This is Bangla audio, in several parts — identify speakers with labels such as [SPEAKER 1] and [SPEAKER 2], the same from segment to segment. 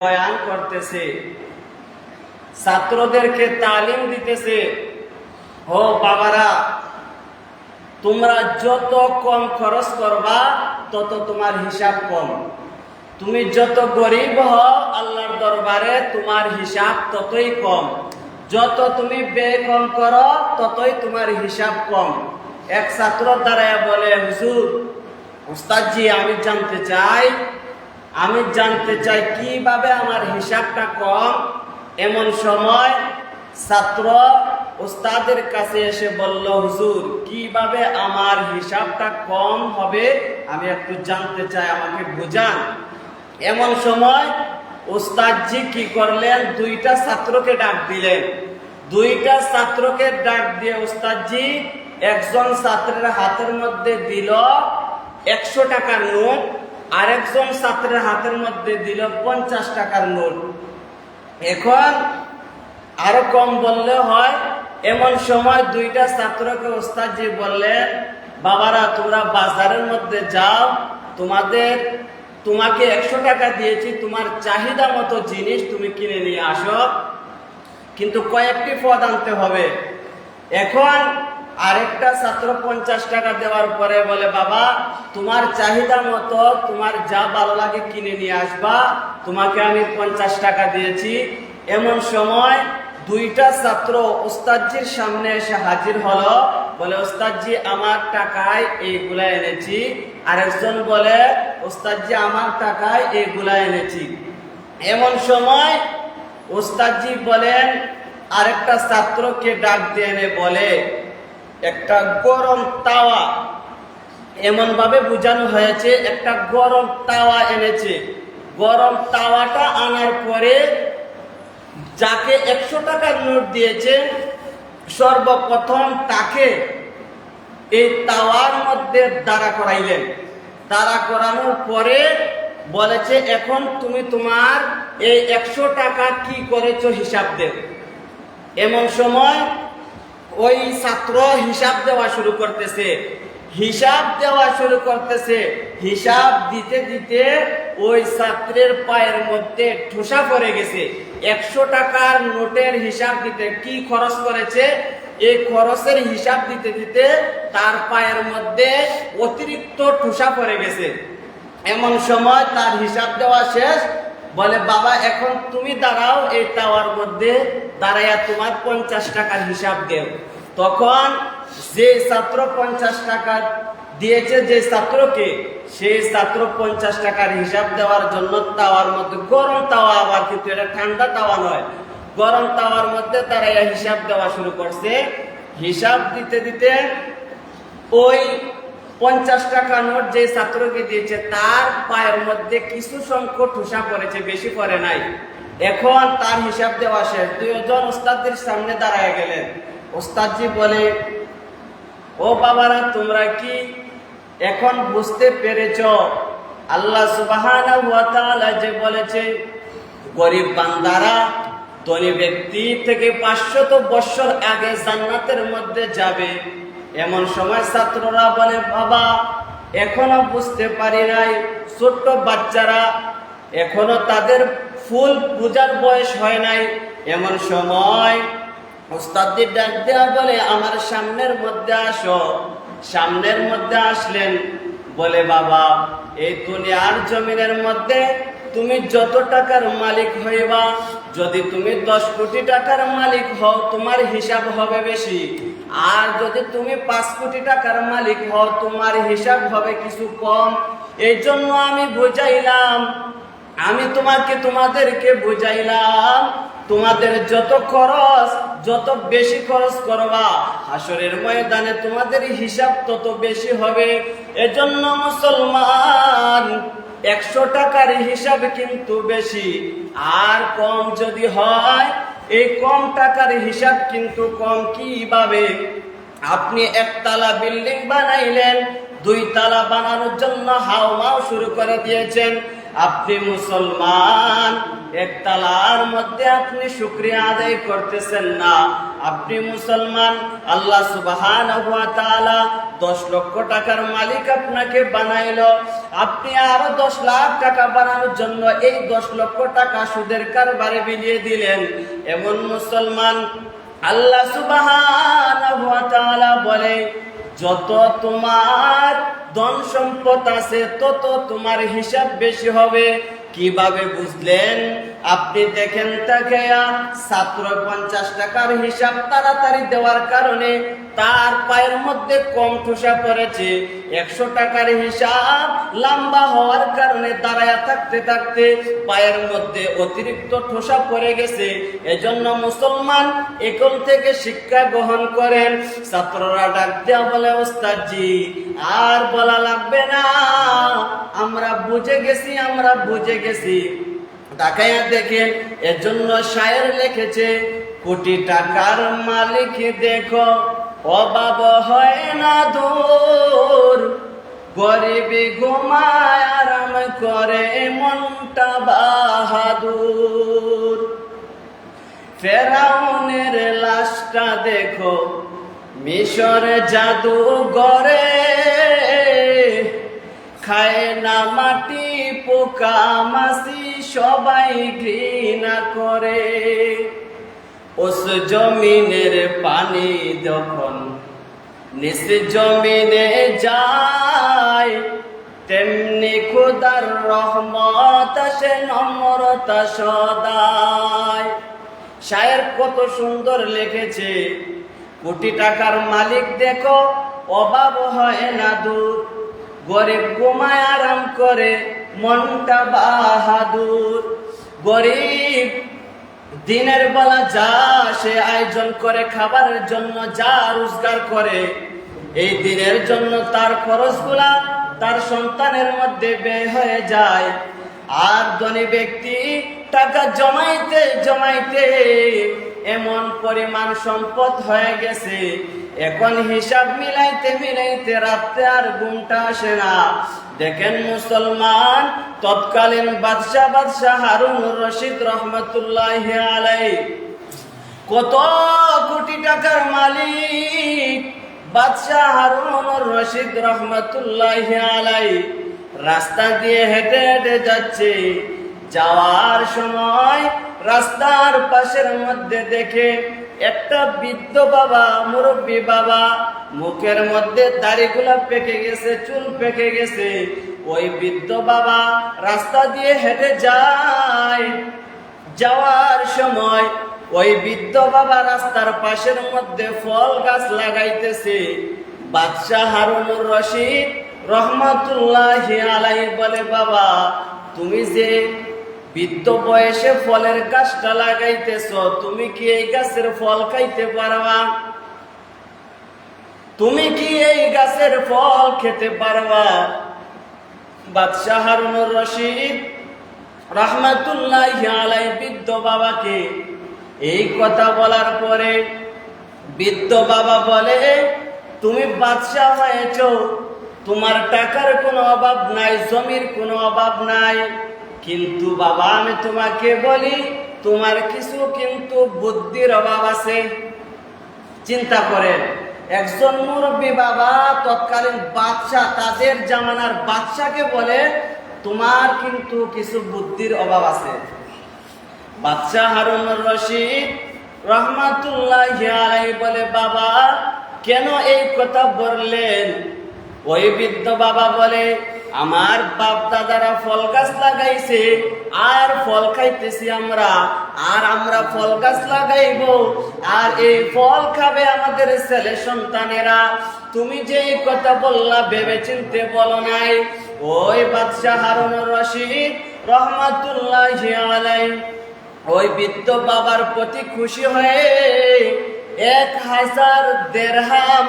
[SPEAKER 1] বয়ান করতেছে। ছাত্রদেরকে তালিম দিতেছে। ও বাবারা, তোমরা যত কম খরচ করবা, তত তোমার হিসাব কম। তুমি যত গরিব হও, আল্লাহর দরবারে তোমার হিসাব ততই কম। যত তুমি ব্যয় কম করো, ততই তোমার হিসাব কম। এক ছাত্র দ্বারা বলে, হুজুর উস্তাদজি আমি জানতে চাই আমি জানতে চাই কীভাবে আমার হিসাবটা কম? এমন সময় ছাত্র ওস্তাদের কাছে এসে বলল, হুজুর, কীভাবে আমার হিসাবটা কম হবে? আমি একটু জানতে চাই, আমাকে বোঝান। এমন সময় ওস্তাদজি কি করলেন? দুইটা ছাত্রকে ডাক দিলেন। দুইটা ছাত্রকে ডাক দিয়ে ওস্তাদজি একজন ছাত্রের হাতের মধ্যে দিল একশো টাকার নোট আরেকজন ছাত্রের হাতের মধ্যে দিল পঞ্চাশ টাকার নোট। এখন আরও কম বললে হয়, এমন সময় দুইটা ছাত্রকে ওস্তাদ জি বললেন, বাবারা, তোমরা বাজারের মধ্যে যাও, তোমাদের, তোমাকে একশো টাকা দিয়েছি, তোমার চাহিদা মতো জিনিস তুমি কিনে নিয়ে আসো। কিন্তু কয়েকটি পদ আনতে হবে। এখন আরেকটা ছাত্র পঞ্চাশ টাকা দেওয়ার পরে বলে, বাবা, তোমার চাহিদা মতো তোমার যা ভালো লাগে কিনে নিয়ে আসবা। তোমাকে আমি পঞ্চাশ টাকা দিয়েছি। এমন সময় দুইটা ছাত্র ওস্তাদজির সামনে এসে হাজির হলো। বলে, ওস্তাদজি, আমার টাকায় এইগুলা এনেছি। আরেকজন বলে, ওস্তাদজি, আমার টাকায় এইগুলা এনেছি। এমন সময় ওস্তাদজি বলেন, আরেকটা ছাত্রকে ডাক দিয়ে এনে বলে একটা গরম তাওয়া। এমন ভাবে বোঝানো হয়েছে, একটা গরম তাওয়া এনেছে। গরম তাওয়াটা আনার পরে যাকে একশো টাকার নোট দিয়েছে, সর্বপ্রথম তাকে এই তাওয়ার মধ্যে দাঁড়া করাইলেন। দাঁড়া করানোর পরে বলেছে, এখন তুমি তোমার এই একশো টাকা কি করেছ হিসাব দেব। এমন সময় ওই ছাত্র হিসাব দেওয়া শুরু করতেছে। হিসাব দেওয়া শুরু করতেছে। হিসাব দিতে দিতে ওই ছাত্রের পায়ের মধ্যে ঠোসা পড়ে গেছে। একশো টাকার নোটের হিসাব দিতে কি খরচ করেছে? এই খরচের হিসাব দিতে দিতে তার পায়ের মধ্যে অতিরিক্ত ঠোসা পড়ে গেছে। এমন সময় তার হিসাব দেওয়া শেষ। বলে, বাবা, এখন তুমি দাঁড়াও, এই টাওয়ার মধ্যে দাঁড়াইয়া তোমার পঞ্চাশ টাকার হিসাব দেও তখন যে ছাত্র পঞ্চাশ টাকা দিয়েছে, যে ছাত্রকে, সেই ছাত্র পঞ্চাশ টাকার হিসাব দেওয়ার জন্য তাওয়ার মধ্যে, গরম তাওয়া আবার কিন্তু এটা ঠান্ডা তাওয়া নয়, গরম তাওয়ার মধ্যে তারা হিসাব দেওয়া শুরু করছে। হিসাব দিতে দিতে ওই পঞ্চাশ টাকা নোট যে ছাত্রকে দিয়েছে, তার পায়ের মধ্যে কিছু সংখ্যক ঠোসা পড়েছে বেশি পড়ে নাই। এখন তার হিসাব দেওয়া শেষ। দুইজন ওস্তাদের সামনে দাঁড়ায় গেলেন। ওস্তাদজি বলে, ও বাবারা, তোমরা কি এখন বুঝতে পেরেছ? আল্লাহ তাআলা যে বলেছে, গরিব বান্দারা ধনী ব্যক্তি থেকে পাঁচশত বৎসর আগে জান্নাতের মধ্যে যাবে। এমন সময় ছাত্ররা বলে, বাবা, এখনও বুঝতে পারি নাই, ছোট্ট বাচ্চারা, এখনও তাদের ফুল পূজার বয়স হয় নাই। এমন সময় ওস্তাদদের ডাক দেওয়া বলে, আমার সামনের মধ্যে আসো। সামনের মধ্যে আসলেন, বলে, বাবা, এই দুনিয়ার জমিনের মধ্যে তুমি যত টাকার মালিক হইবা, যদি তুমি দশ কোটি টাকার মালিক হও, তোমার হিসাব হবে বেশি। আর যদি তুমি পাঁচ কোটি টাকার মালিক হও, তোমার হিসাব হবে কিছু কম। এই জন্য আমি বুঝাইলাম, আমি তোমাকে, তোমাদেরকে বুঝাইলাম, তোমাদের যত খরচ, যত বেশি খরচ করবা, হাসরের ময়দানে তোমাদের হিসাব তত বেশি হবে। এজন্য মুসলমান, একশো টাকার হিসাব কিন্তু বেশি। আর কম যদি হয় এই কম টাকার হিসাব কিন্তু কম কীভাবে? আপনি একতলা বিল্ডিং বানাইলেন দুই তালা বানানোর জন্য হাওমাও শুরু করে দিয়েছেন। আপনি মুসলমান একতলার মধ্যে আপনি শুক্রিয়া আদায় করতেছেন না। আপনি মুসলমান, আল্লাহ সুবাহান দশ লক্ষ টাকার মালিক আপনাকে বানাইলো। আপনি আরও দশ লাখ টাকা বানানোর জন্য এই দশ লক্ষ টাকা সুদের কারবারে বিলিয়ে দিলেন। এমন মুসলমান আল্লাহ সুবাহান বলে, যত তোমার ধন সম্পদ আছে, তত তোমার হিসাব বেশি হবে। কীভাবে বুঝলেন? আপনি দেখেন তাকে ছাত্র পঞ্চাশ টাকার হিসাব তাড়াতাড়ি দেওয়ার কারণে তার পায়ের মধ্যে কম ঠোসা পড়েছে। একশো টাকার হিসাব লম্বা হওয়ার কারণে দাঁড়ায় থাকতে থাকতে পায়ের মধ্যে অতিরিক্ত ঠোসা পড়ে গেছে। এজন্য মুসলমান এখন থেকে শিক্ষা গ্রহণ করেন। ছাত্ররা ডাক দেওয়া বলে, ওস্তাদজি, আর বলা লাগবে না। আমরা বুঝে গেছি, আমরা বুঝে গেছি। তাকাইয়া দেখেন এর জন্য শায়ের লিখেছে, কোটি টাকার মালিক দেখো, অভাব হয় না দূর। গরিবি ঘুমায় আরাম করে, মনটা বাহাদুর। ফেরাউনের লাশটা দেখো, মিশর জাদু গরে খায় না মাটি পোকা মাসি সবাই ঘৃণা করে। ওস জমিনের পানি যখন নিজ জমিনে যায়, তেমনি খুদার রহমত আসে, নম্রতা সদায়। শায়ের কত সুন্দর লিখেছে, কোটি টাকার মালিক দেখো, অভাব হয় না দূর গরিব ঘুমায় আরাম করে মনটা বাহাদুর গরিব দিনের বেলা যা সে আয়োজন করে, খাবারের জন্য যা রোজগার করে, এই দিনের জন্য তার খরচগুলা তার সন্তানের মধ্যে ব্যয় হয়ে যায়। আর ধনী ব্যক্তি টাকা জমাইতে জমাইতে এমন পরিমাণ সম্পদ হয়ে গেছে এখন হিসাব মিলাইতে মিলাইতে রাত্রে আর ঘুমটা আসে না। দেখেন মুসলমান, তৎকালীন বাদশাহ বাদশাহ হারুনুর রশিদ রহমতুল্লাহ আলাই কত কোটি টাকার মালিক বাদশাহ হারুনুর রশিদ রহমতুল্লাহ আলাই রাস্তা দিয়ে হেঁটে হেঁটে যাচ্ছে। যাওয়ার সময় রাস্তার পাশের মধ্যে দেখে একটা বৃদ্ধ বাবা, মুরব্বী বাবা, মুখের মধ্যে দাড়িগুলা পেকে গেছে, চুল পেকে গেছে। ওই বৃদ্ধ বাবা রাস্তা দিয়ে হেঁটে যায়। যাওয়ার সময় ওই বৃদ্ধ বাবা রাস্তার পাশের মধ্যে ফল গাছ লাগাইতেছে। বাদশাহ হারুনুর রশিদ রহমাতুল্লাহ আলাই বলে, বাবা, তুমি যে বৃদ্ধ বয়সে ফলের গাছটা লাগাইতেছ, তুমি কি এই গাছের ফল খাইতে পারবা? তুমি কি এই গাছের ফল খেতে পারবা? বাদশাহ হারুনুর রশিদ রহমাতুল্লাহ আলাই বৃদ্ধ বাবাকে এই কথা বলার পরে বৃদ্ধ বাবা বলে, তুমি বাদশাহ হয়েছ, তোমার টাকার কোনো অভাব নাই, জমির কোনো অভাব নাই। কিন্তু বাবা, আমি তোমাকে বলি, তোমার কিছু কিন্তু বুদ্ধির অভাব আছে। চিন্তা করেন, একজন মুরব্বী বাবা তৎকালীন বাদশাহ তাদের জামানার বাদশাকে বলে, তোমার কিন্তু কিছু বুদ্ধির অভাব আছে। বাদশাহ হারুনুর রশিদ রহমাতুল্লাহ বলে, বাবা, কেন এই কথা বললেন? ওই বৃদ্ধ বাবা বলে আমার বাপ দাদারা ফল গাছ লাগাইছে, আর ফল খাইতেছি আমরা, আর আমরা ফল গাছ লাগাইব, আর এই ফল খাবে আমাদের ছেলে সন্তানেরা। তুমি যে কথা বললা ভেবে চিনতে বলো নাই। ওই বাদশাহ হারুনুর রশিদ রহমাতুল্লাহ ওই বৃত্ত বাবার প্রতি খুশি হয়ে এক হাজার দেড়হাম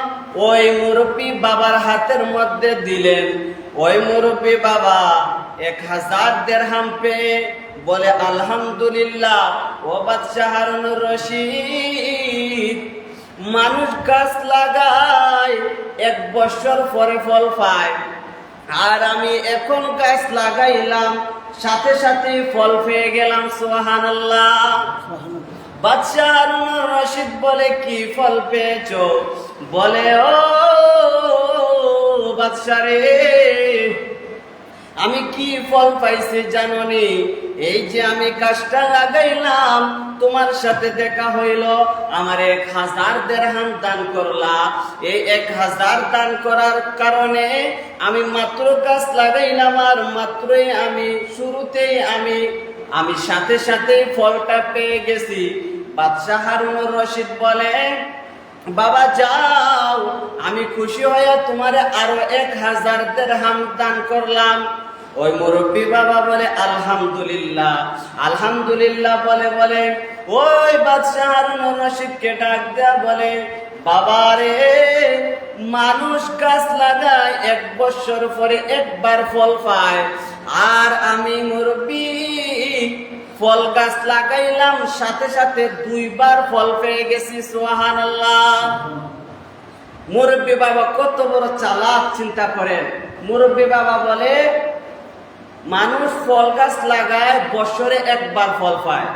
[SPEAKER 1] ওই মুরব্বী বাবার হাতের মধ্যে দিলেন। ওই মুরব্বী বাবা, এক হাজার দেড়হাম পেয়ে বলে, আলহামদুলিল্লাহ, ও বাদশাহ রশিদ। মানুষ গাছ লাগায়, এক বছর পরে ফল পায়। আর আমি এখন গাছ লাগাইলাম, সাথে সাথে ফল পেয়ে গেলাম সোহান আল্লাহ বাদশাহ রশিদ বলে, কি ফল পেয়েছ? বলে, ও বাদশাহ রে। আমি কি ফল পাইছি জাননি? এই যে আমি কাজটা লাগাইলাম, তোমার সাথে দেখা হইল। আমার এক হাজার দেড়হাম দান করলা। এই এক হাজার দান করার কারণে আমি মাত্র গাছ লাগাইলাম আর মাত্রই আমি শুরুতেই আমি আমি সাথে সাথে ফলটা পেয়ে গেছি। বাদশাহ হারুনুর রশিদ বলে বাবা, যাও। আমি খুশি হয়ে তোমার আরও এক হাজার দেড়হাম দান করলাম। ওই মুরব্বী বাবা বলে, আলহামদুলিল্লাহ। আলহামদুলিল্লাহ বলে বলে, ওই বাদশাহ হারুন রশিদকে ডাক দেয়া বলে, বাবা রে, মানুষ গাছ লাগায় এক বছর পরে একবার ফল পায়। আর আমি মুরব্বী ফল গাছ লাগাইলাম, সাথে সাথে দুইবার ফল পেয়ে গেছি সোহান মুরব্বী বাবা কত বড় চালাক, চিন্তা করেন। মুরব্বী বাবা বলে, মানুষ ফল গাছ লাগায়, বছরে একবার ফল পায়।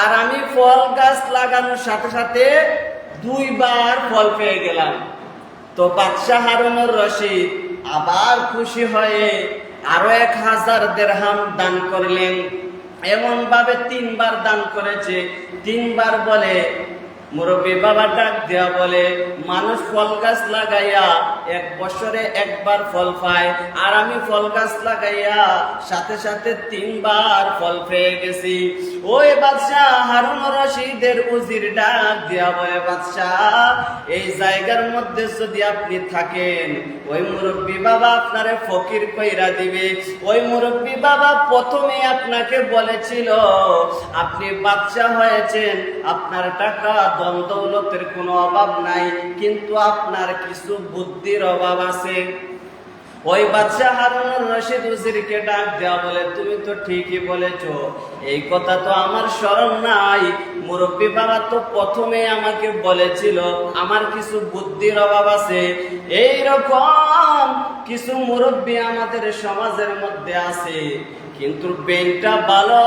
[SPEAKER 1] আর আমি ফল গাছ লাগানোর সাথে সাথে দুইবার ফল পেয়ে গেলাম। তো বাদশাহ হারুনুর রশিদ আবার খুশি হয়ে আরও এক হাজার দেড়হাম দান করলেন। এমন ভাবে তিনবার দান করেছে তিনবার বলে মুরব্বী বাবা ডাক দেয়া বলে, মানুষ ফল গাছ লাগাইয়া এক বছরে একবার ফল পায়, আর আমি ফল গাছ লাগাইয়া সাথে সাথে তিনবার ফল পেয়ে গেছি। ওই বাদশাহ হারুন রশিদের উজির ডাক দেয়া বলে, বাদশাহ, এই জায়গার মধ্যে যদি আপনি থাকেন, ওই মুরব্বী বাবা আপনারে ফকির কইরা দিবে। ওই মুরব্বী বাবা প্রথমে আপনাকে বলেছিল, আপনি বাচ্চা হয়েছেন, আপনার টাকা দন দৌলতের কোনো অভাব নাই, কিন্তু আপনার কিছু বুদ্ধির অভাব আছে। ওই বাচ্চা হারুনুর রশিদ উজিরকে ডাক দেওয়া বলে, তুমি তো ঠিকই বলেছ, এই কথা তো আমার স্মরণ নাই। মুরব্বী বাবা তো প্রথমে আমাকে বলেছিল, আমার কিছু বুদ্ধির অভাব আছে। এই রকম কিছু মুরব্বী আমাদের সমাজের মধ্যে আছে, কিন্তু বেনটা ভালো,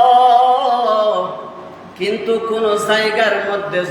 [SPEAKER 1] কিন্তু কোন জায়গার মধ্যে